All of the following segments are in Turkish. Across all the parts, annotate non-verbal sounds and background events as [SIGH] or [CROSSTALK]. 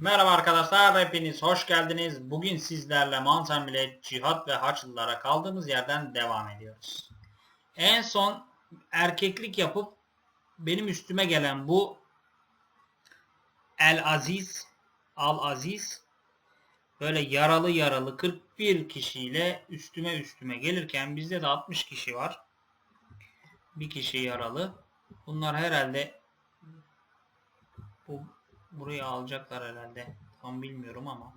Merhaba arkadaşlar, hepiniz hoş geldiniz. Bugün sizlerle Mountain Blade, Cihat ve Haçlılara kaldığımız yerden devam ediyoruz. En son erkeklik yapıp benim üstüme gelen bu El Aziz, Al Aziz böyle yaralı yaralı 41 kişiyle üstüme üstüme gelirken bizde de 60 kişi var. Bir kişi yaralı. Bunlar herhalde bu burayı alacaklar herhalde. Tam bilmiyorum ama.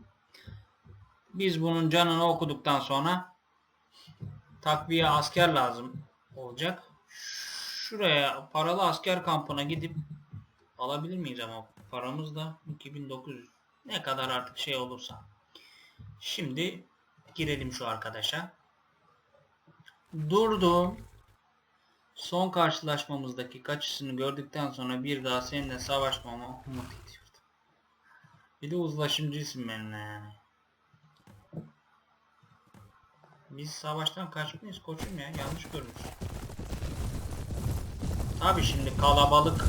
Biz bunun canını okuduktan sonra takviye asker lazım olacak. Şuraya paralı asker kampına gidip alabilir miyiz ama paramız da 2900 ne kadar artık şey olursa. Şimdi girelim şu arkadaşa. Durdum. Son karşılaşmamızdaki kaçışını gördükten sonra bir daha seninle savaşmama umut ediyordum. Bir de uzlaşımcısın benimle yani. Biz savaştan kaçmayız koçum ya yanlış görmüşsün. Tabi şimdi kalabalık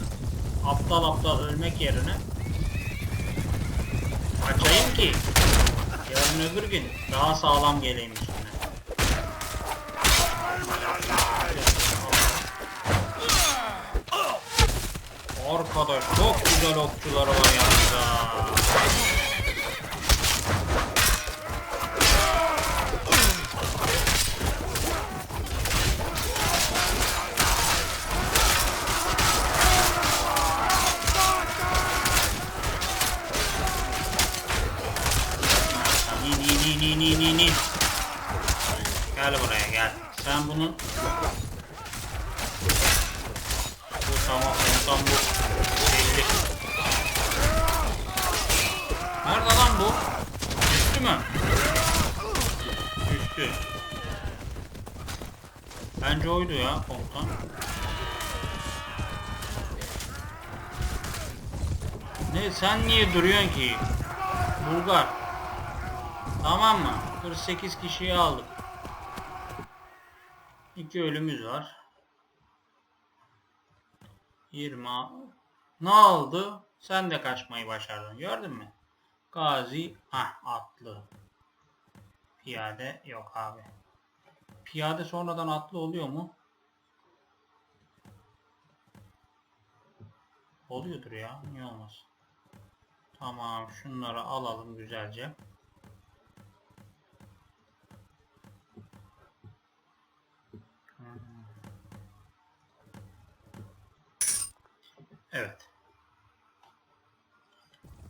aptal aptal ölmek yerine açayım ki yarın öbür gün daha sağlam geleyim üstüne. Arkadaş çok güzel okçuları var. İn in in in in in in. Gel buraya gel. Sen bunun bu tamam tam bu belli. Nerede lan bu? Düştü mü? Düştü. Bence oydu ya komutan. Ne sen niye duruyorsun ki? Bulgar. Tamam mı? 48 kişiyi aldık. İki ölümümüz var. 20 Ne oldu? Sen de kaçmayı başardın. Gördün mü? Gazi ah atlı. Piyade yok abi. Piyade sonradan atlı oluyor mu? Oluyordur ya. Niye olmaz? Tamam şunları alalım güzelce. Evet.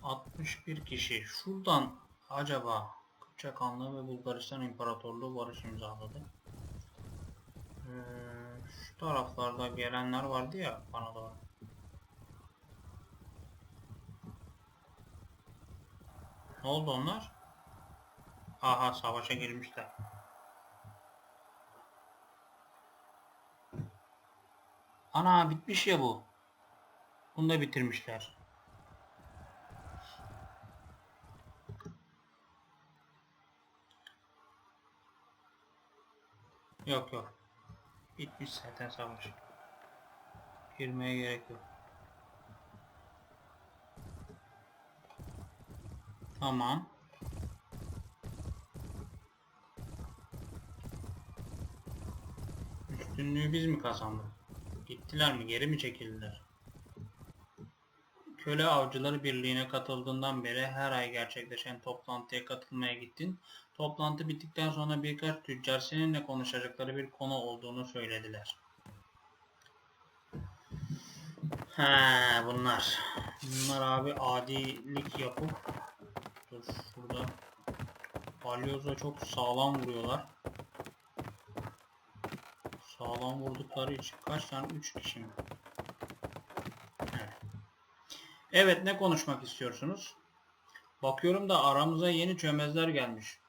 61 kişi. Şuradan acaba Kıpçak Hanlığı ve Bulgaristan İmparatorluğu barış imzaladı. Ee, şu taraflarda gelenler vardı ya bana doğru. Ne oldu onlar? Aha savaşa girmişler. Ana bitmiş ya bu. Bunu da bitirmişler. Yok yok. Bitmiş zaten savaş. Girmeye gerek yok. Tamam. Üstünlüğü biz mi kazandık? Gittiler mi? Geri mi çekildiler? Köle Avcıları Birliği'ne katıldığından beri her ay gerçekleşen toplantıya katılmaya gittin. Toplantı bittikten sonra birkaç tüccar seninle konuşacakları bir konu olduğunu söylediler. He bunlar. Bunlar abi adilik yapıp dur şurada balyoza çok sağlam vuruyorlar. Sağlam vurdukları için kaç tane? 3 kişi mi? Evet. Ne konuşmak istiyorsunuz? Bakıyorum da aramıza yeni çömezler gelmiş.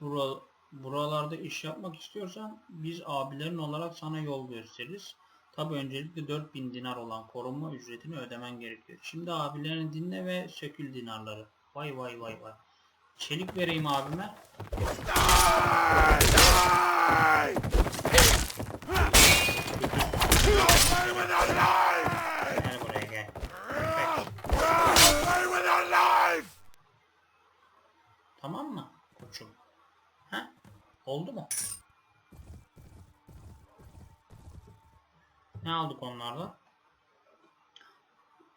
Bura, buralarda iş yapmak istiyorsan biz abilerin olarak sana yol gösteririz. Tabi öncelikle 4000 dinar olan korunma ücretini ödemen gerekiyor. Şimdi abilerini dinle ve sökül dinarları. Vay vay vay vay. Çelik vereyim abime. Gel buraya gel. Peki. Tamam mı koçum? He? Oldu mu? Ne aldık onlardan?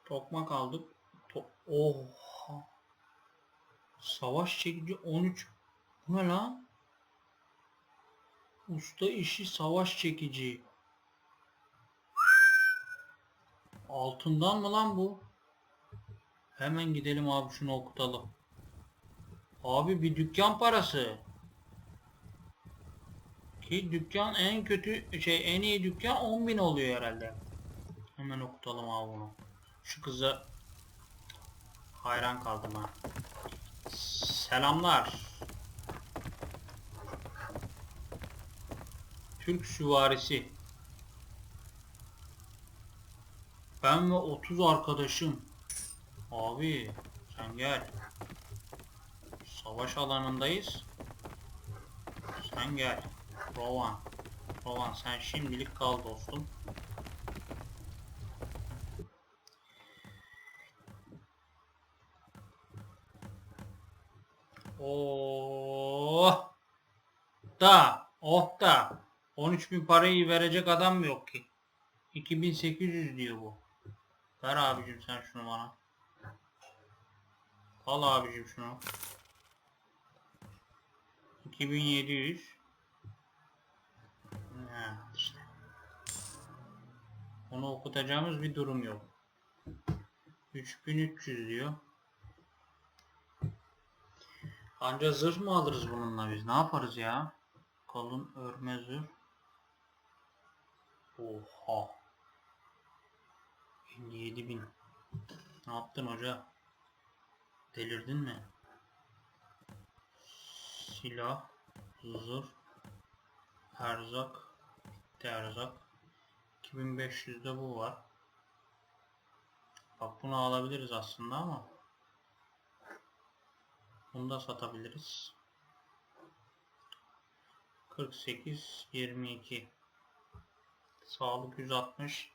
Tokmak aldık. To Oha. Savaş çekici 13. Bu ne lan? Usta işi savaş çekici. Altından mı lan bu? Hemen gidelim abi şunu okutalım. Abi bir dükkan parası. Ki dükkan en kötü şey en iyi dükkan 10.000 oluyor herhalde. Hemen okutalım abi bunu. Şu kıza hayran kaldım ha. Selamlar. Türk süvarisi. Ben ve 30 arkadaşım. Abi sen gel. Savaş alanındayız. Sen gel. Rovan. Rovan sen şimdilik kal dostum. Oh da oh da 13 bin parayı verecek adam mı yok ki? 2800 diyor bu. Ver abicim sen şunu bana. Al abicim şunu. 2700 İşte. Onu okutacağımız bir durum yok. 3300 diyor. Anca zırh mı alırız bununla biz? Ne yaparız ya? Kalın örme zırh. Oha. 57 bin. Ne yaptın hoca? Delirdin mi? Silah, zırh, erzak, bitti erzak. 2500'de bu var. Bak bunu alabiliriz aslında ama bunu da satabiliriz. 48 22 Sağlık 160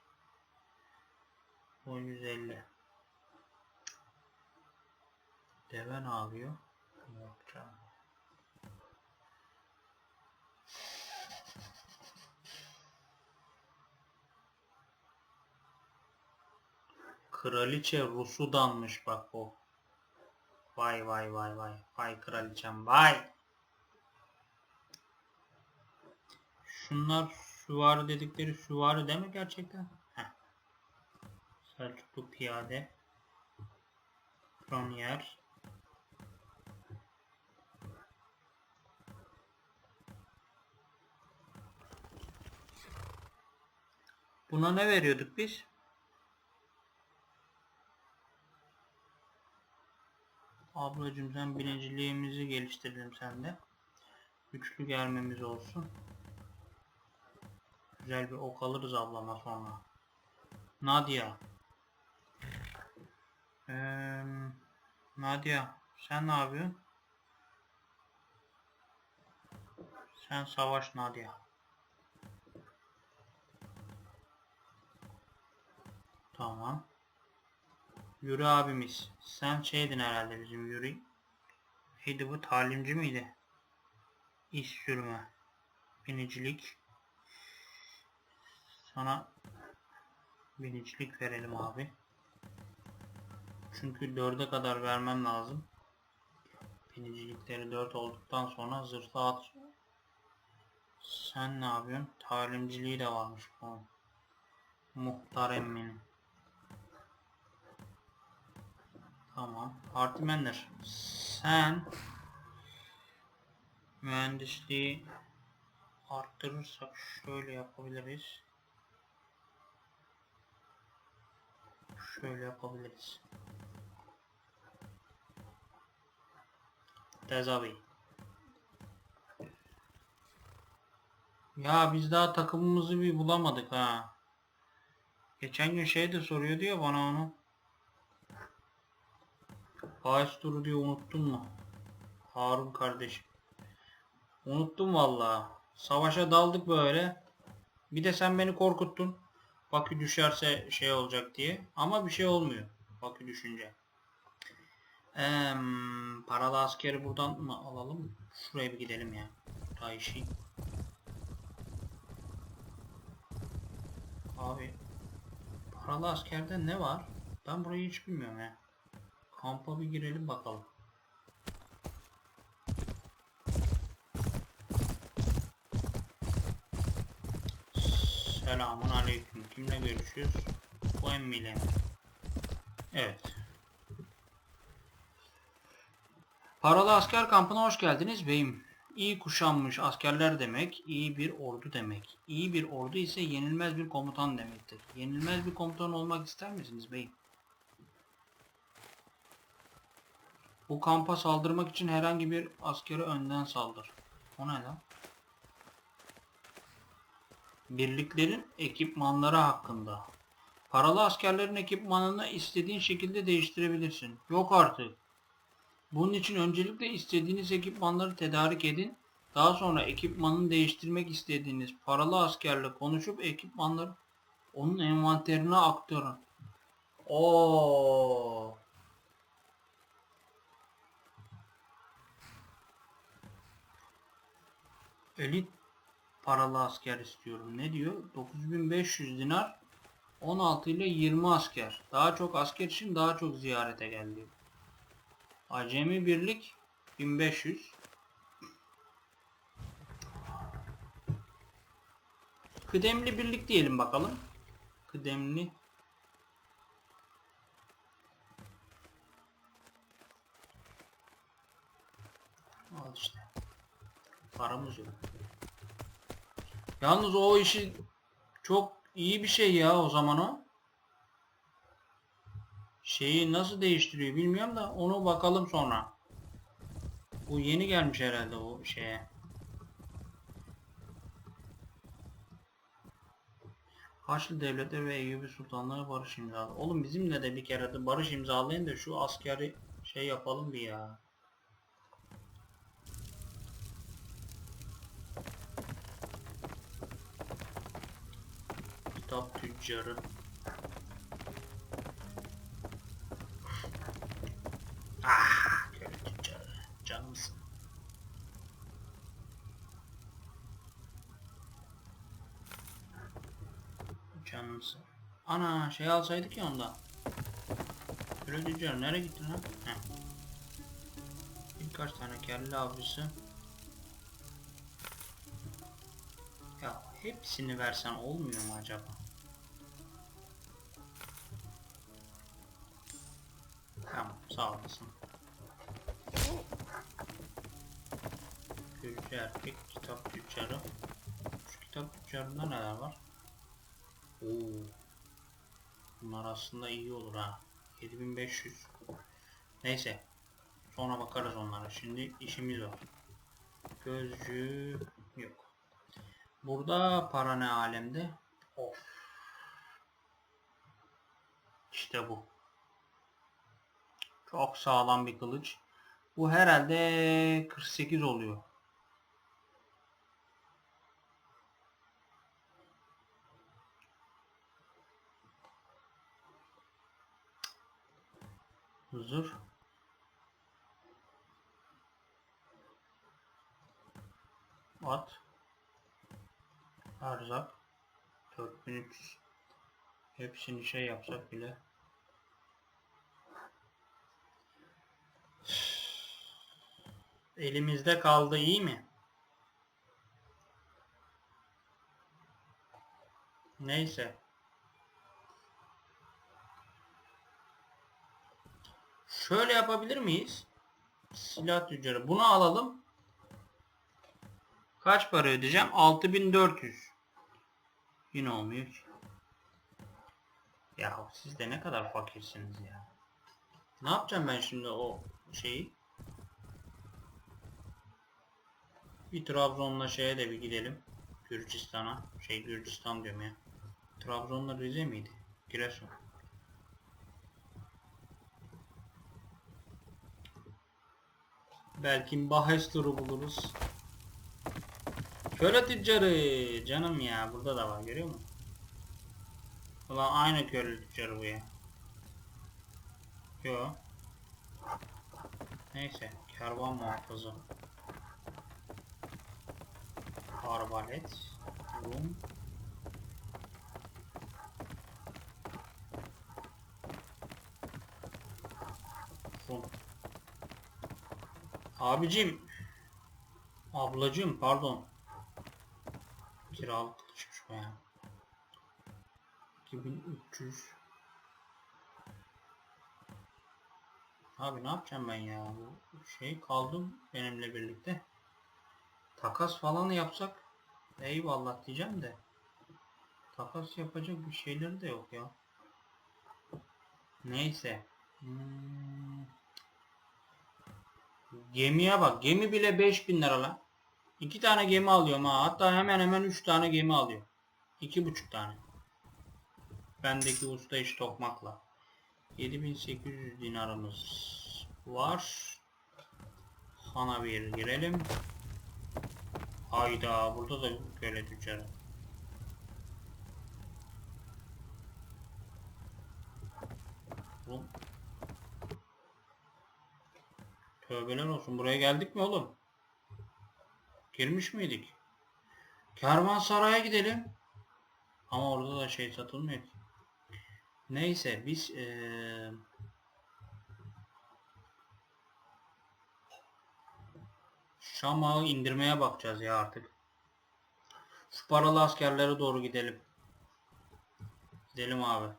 o 150 Deve ne yapıyor? Yok canım. Kraliçe Rusudanmış bak bu. Vay vay vay vay. Vay kraliçem vay. Şunlar süvari dedikleri süvari değil mi gerçekten? Heh. Selçuklu piyade. Kroniyer. Buna ne veriyorduk biz? Ablacım sen birinciliğimizi geliştirelim sende. Güçlü gelmemiz olsun. Güzel bir ok alırız ablama sonra. Nadia. Ee, Nadia sen ne yapıyorsun? Sen savaş Nadia. Tamam. Yürü abimiz. Sen şeydin herhalde bizim Yürü. Neydi bu? Talimci miydi? İş sürme. Binicilik. Sana binicilik verelim abi. Çünkü dörde kadar vermem lazım. Binicilikleri 4 olduktan sonra zırhlı at. Sen ne yapıyorsun? Talimciliği de varmış bu. Muhtar emminin. Tamam. Artimenler. Sen mühendisliği arttırırsak şöyle yapabiliriz. Şöyle yapabiliriz. Tezavi. Ya biz daha takımımızı bir bulamadık ha. Geçen gün şey de soruyordu ya bana onu. Ağaç turu diye unuttun mu? Harun kardeşim. Unuttum vallahi. Savaşa daldık böyle. Bir de sen beni korkuttun. Bakü düşerse şey olacak diye. Ama bir şey olmuyor. Bakü düşünce. Ee, paralı askeri buradan mı alalım? Şuraya bir gidelim ya. Daha işi. Abi paralı askerde ne var? Ben burayı hiç bilmiyorum ya. Kampa bir girelim bakalım. Selamun aleyküm. Kimle görüşüyoruz? Bu emmiyle mi? Evet. Paralı asker kampına hoş geldiniz beyim. İyi kuşanmış askerler demek, iyi bir ordu demek. İyi bir ordu ise yenilmez bir komutan demektir. Yenilmez bir komutan olmak ister misiniz beyim? Bu kampa saldırmak için herhangi bir askere önden saldır. O ne lan? Birliklerin ekipmanları hakkında. Paralı askerlerin ekipmanını istediğin şekilde değiştirebilirsin. Yok artık. Bunun için öncelikle istediğiniz ekipmanları tedarik edin. Daha sonra ekipmanını değiştirmek istediğiniz paralı askerle konuşup ekipmanları onun envanterine aktarın. Oo. Elit paralı asker istiyorum. Ne diyor? 9500 dinar 16 ile 20 asker. Daha çok asker için daha çok ziyarete gel diyor. Acemi birlik 1500. Kıdemli birlik diyelim bakalım. Kıdemli Al işte. Paramız yok. Yalnız o işi çok iyi bir şey ya o zaman o. Şeyi nasıl değiştiriyor bilmiyorum da onu bakalım sonra. Bu yeni gelmiş herhalde o şeye. Haçlı devletleri ve Eyyubi sultanları barış imzaladı. Oğlum bizimle de bir kere de barış imzalayın da şu askeri şey yapalım bir ya. Kitap tüccarı. Ah, tüccarı. Canımsın. Canımsın. Ana şey alsaydık ya onda. Köylü tüccarı nereye gitti lan? Heh. Birkaç tane kelle avcısı. Ya hepsini versen olmuyor mu acaba? Tamam sağ olasın. Gürcü erkek kitap tüccarı. Şu kitap tüccarında neler var? Oo. Bunlar aslında iyi olur ha. 7500. Neyse. Sonra bakarız onlara. Şimdi işimiz var. Gözcü yok. Burada para ne alemde? Of. İşte bu. Sağlam bir kılıç. Bu herhalde 48 oluyor. Huzur. At. Erzak. 4300. Hepsini şey yapsak bile. Elimizde kaldı iyi mi? Neyse. Şöyle yapabilir miyiz? Silah tüccarı. Bunu alalım. Kaç para ödeyeceğim? 6400. Yine olmuyor ki. Ya siz de ne kadar fakirsiniz ya. Ne yapacağım ben şimdi o şeyi? Bir Trabzon'la şeye de bir gidelim. Gürcistan'a. Şey Gürcistan diyorum ya. Trabzon'la Rize miydi? Giresun. Belki bahis turu buluruz. Köle tüccarı. Canım ya burada da var görüyor musun? Ulan aynı köle tüccarı bu ya. Yo. Neyse. Kervan muhafızı. Arbalet. Rum. Rum. Abicim. Ablacım pardon. Kiralık bu ya. 2300 Abi ne yapacağım ben ya? Bu şey kaldım benimle birlikte. Takas falan yapsak eyvallah diyeceğim de. Takas yapacak bir şeyleri de yok ya. Neyse. Hmm. Gemiye bak. Gemi bile 5000 lira lan. İki tane gemi alıyorum ha. Hatta hemen hemen 3 tane gemi alıyor. İki buçuk tane. Bendeki usta iş tokmakla. 7800 dinarımız var. Sana bir girelim. Hayda burada da köle tüccarı. Oğlum. Tövbeler olsun buraya geldik mi oğlum? Girmiş miydik? Kervansaray'a gidelim. Ama orada da şey satılmıyor. Neyse biz eee Şam'ı indirmeye bakacağız ya artık. Şu paralı askerlere doğru gidelim. Gidelim abi.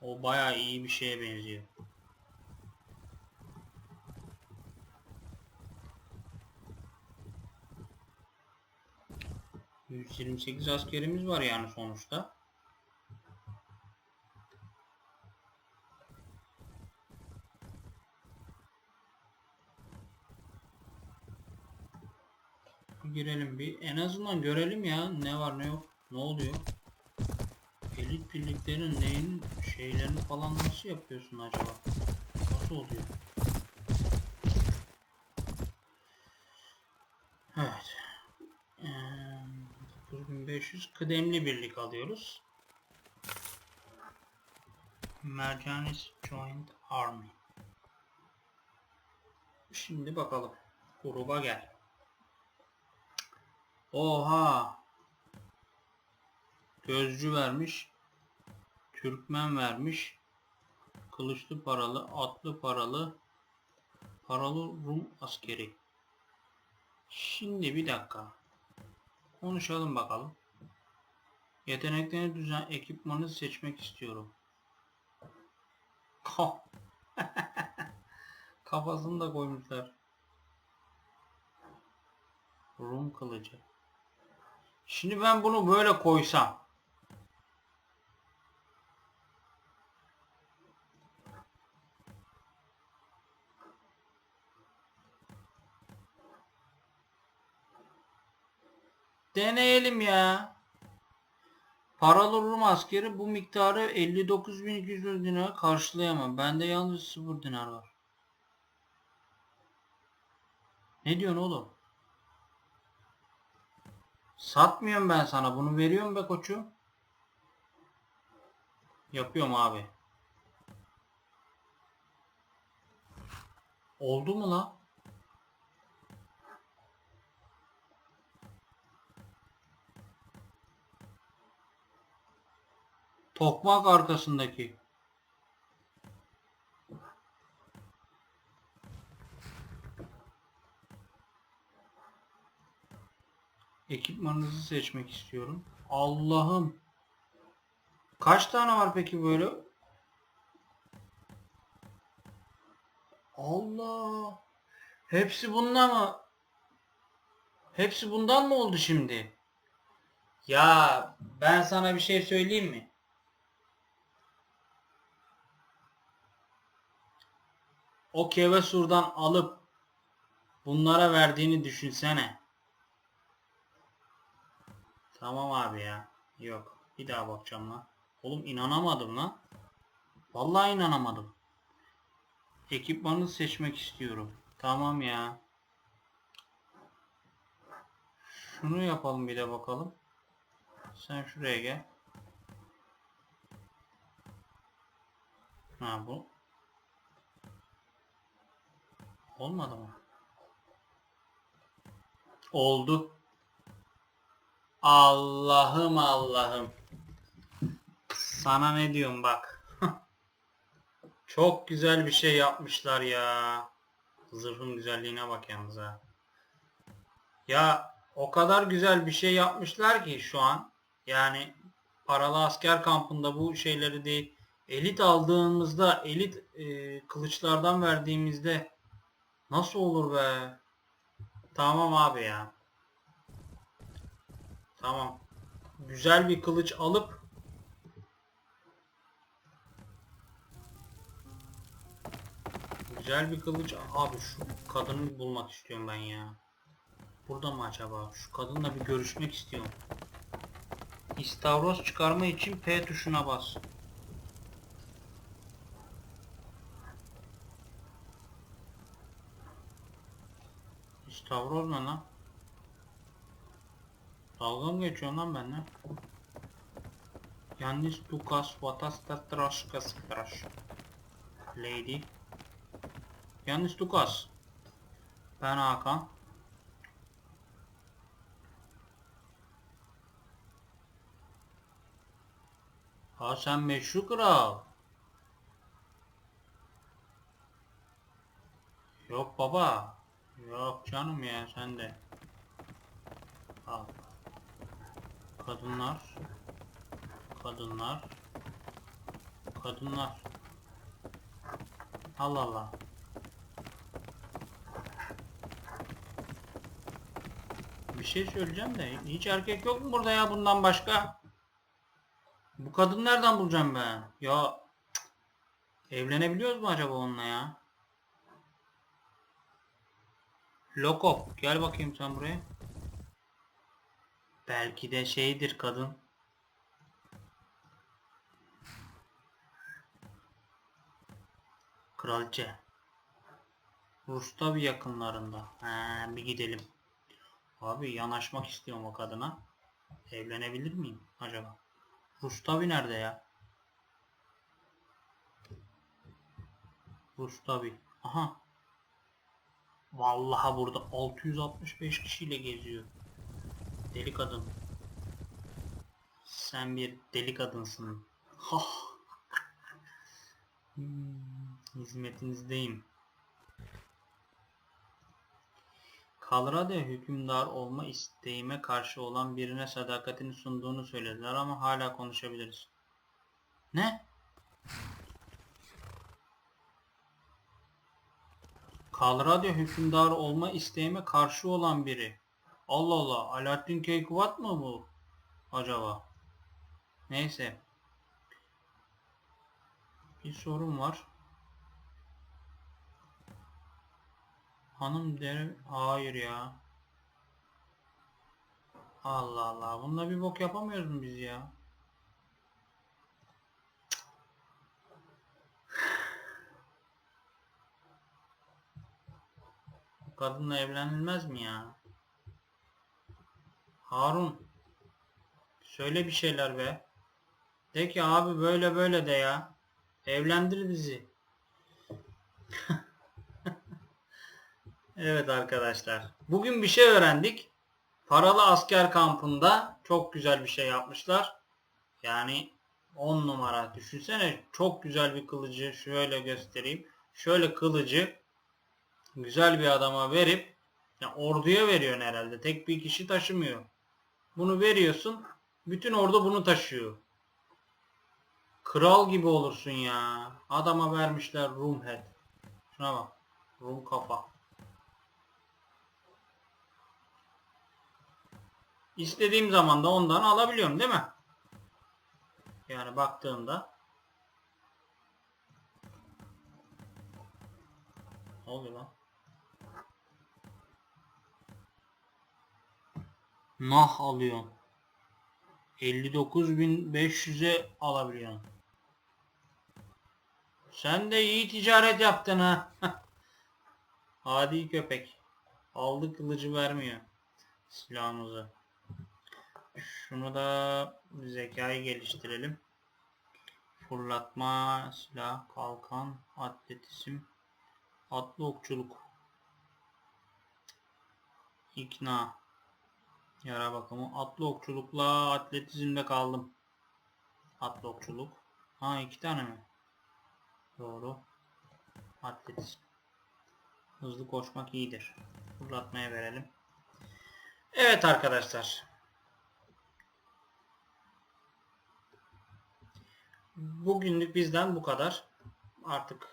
O bayağı iyi bir şeye benziyor. ...128 askerimiz var yani sonuçta. Girelim bir. En azından görelim ya ne var ne yok. Ne oluyor? Elit birliklerin neyin şeylerini falan nasıl yapıyorsun acaba? Nasıl oluyor? Evet. Ee, 9500 kıdemli birlik alıyoruz. Mercanis Joint Army. Şimdi bakalım. Gruba gel. Oha. Gözcü vermiş. Türkmen vermiş. Kılıçlı paralı, atlı paralı, paralı Rum askeri. Şimdi bir dakika. Konuşalım bakalım. Yeteneklerini düzen ekipmanı seçmek istiyorum. [LAUGHS] Kafasını da koymuşlar. Rum kılıcı. Şimdi ben bunu böyle koysam. Deneyelim ya. Paralı Rum askeri bu miktarı 59.200 dinar karşılayamam. Bende yalnız 0 dinar var. Ne diyorsun oğlum? Satmıyorum ben sana. Bunu veriyorum be koçum. Yapıyorum abi. Oldu mu la? Tokmak arkasındaki. Ekipmanınızı seçmek istiyorum. Allah'ım. Kaç tane var peki böyle? Allah. Hepsi bundan mı? Hepsi bundan mı oldu şimdi? Ya ben sana bir şey söyleyeyim mi? O Kevesur'dan alıp bunlara verdiğini düşünsene. Tamam abi ya. Yok. Bir daha bakacağım lan. Oğlum inanamadım lan. Vallahi inanamadım. Ekipmanı seçmek istiyorum. Tamam ya. Şunu yapalım bir de bakalım. Sen şuraya gel. Ha bu. Olmadı mı? Oldu. Allah'ım Allah'ım. Sana ne diyorum bak. [LAUGHS] Çok güzel bir şey yapmışlar ya. Zırhın güzelliğine bak yalnız ha. Ya o kadar güzel bir şey yapmışlar ki şu an. Yani paralı asker kampında bu şeyleri değil. Elit aldığımızda, elit e, kılıçlardan verdiğimizde nasıl olur be? Tamam abi ya. Tamam. Güzel bir kılıç alıp Güzel bir kılıç. Abi şu kadını bulmak istiyorum ben ya. Burada mı acaba? Şu kadınla bir görüşmek istiyorum. İstavroz çıkarma için P tuşuna bas. İstavroz ne lan? Dalga mı geçiyorsun lan benimle? Yannis Dukas Vatas Traşka Straş. Lady. Yannis Dukas. Ben Hakan. Ha sen meşru kral. Yok baba. Yok canım ya sen de. Al. Kadınlar. Kadınlar. Kadınlar. Allah Allah. Bir şey söyleyeceğim de hiç erkek yok mu burada ya bundan başka? Bu kadın nereden bulacağım ben? Ya evlenebiliyoruz mu acaba onunla ya? Lokop gel bakayım sen buraya. Belki de şeydir kadın. Kraliçe. Rus'ta bir yakınlarında. Ha, bir gidelim. Abi yanaşmak istiyorum o kadına. Evlenebilir miyim acaba? Rustavi nerede ya? Rustavi. Aha. Vallahi burada 665 kişiyle geziyor. Deli kadın. Sen bir deli kadınsın. Hah. Hmm, hizmetinizdeyim. Colorado hükümdar olma isteğime karşı olan birine sadakatini sunduğunu söylediler ama hala konuşabiliriz. Ne? Colorado hükümdar olma isteğime karşı olan biri. Allah Allah, Alaaddin Keykubat mı bu? Acaba? Neyse. Bir sorun var. Hanım der hayır ya. Allah Allah. Bununla bir bok yapamıyoruz mu biz ya? Kadınla evlenilmez mi ya? Harun. Söyle bir şeyler be. De ki abi böyle böyle de ya. Evlendir bizi. [LAUGHS] Evet arkadaşlar. Bugün bir şey öğrendik. Paralı asker kampında çok güzel bir şey yapmışlar. Yani 10 numara. Düşünsene çok güzel bir kılıcı şöyle göstereyim. Şöyle kılıcı güzel bir adama verip ya orduya veriyorsun herhalde. Tek bir kişi taşımıyor. Bunu veriyorsun. Bütün ordu bunu taşıyor. Kral gibi olursun ya. Adama vermişler Rum head. Şuna bak. Rum kafa. İstediğim zaman da ondan alabiliyorum değil mi? Yani baktığımda ne oluyor lan? Nah alıyorsun. 59.500'e alabiliyorsun. Sen de iyi ticaret yaptın ha. [LAUGHS] Adi köpek. Aldı kılıcı vermiyor. Silahımızı. Şunu da zekayı geliştirelim. Fırlatma, silah, kalkan, atletizm, atlı okçuluk. ikna, yara bakımı, atlı okçulukla atletizmde kaldım. Atlı okçuluk. Ha iki tane mi? Doğru. Atletizm. Hızlı koşmak iyidir. Fırlatmaya verelim. Evet arkadaşlar. Bugünlük bizden bu kadar. Artık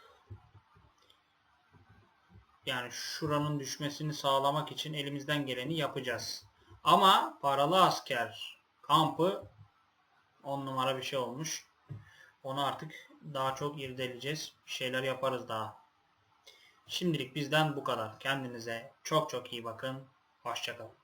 yani şuranın düşmesini sağlamak için elimizden geleni yapacağız. Ama paralı asker kampı 10 numara bir şey olmuş. Onu artık daha çok irdeleyeceğiz. Bir şeyler yaparız daha. Şimdilik bizden bu kadar. Kendinize çok çok iyi bakın. Hoşçakalın.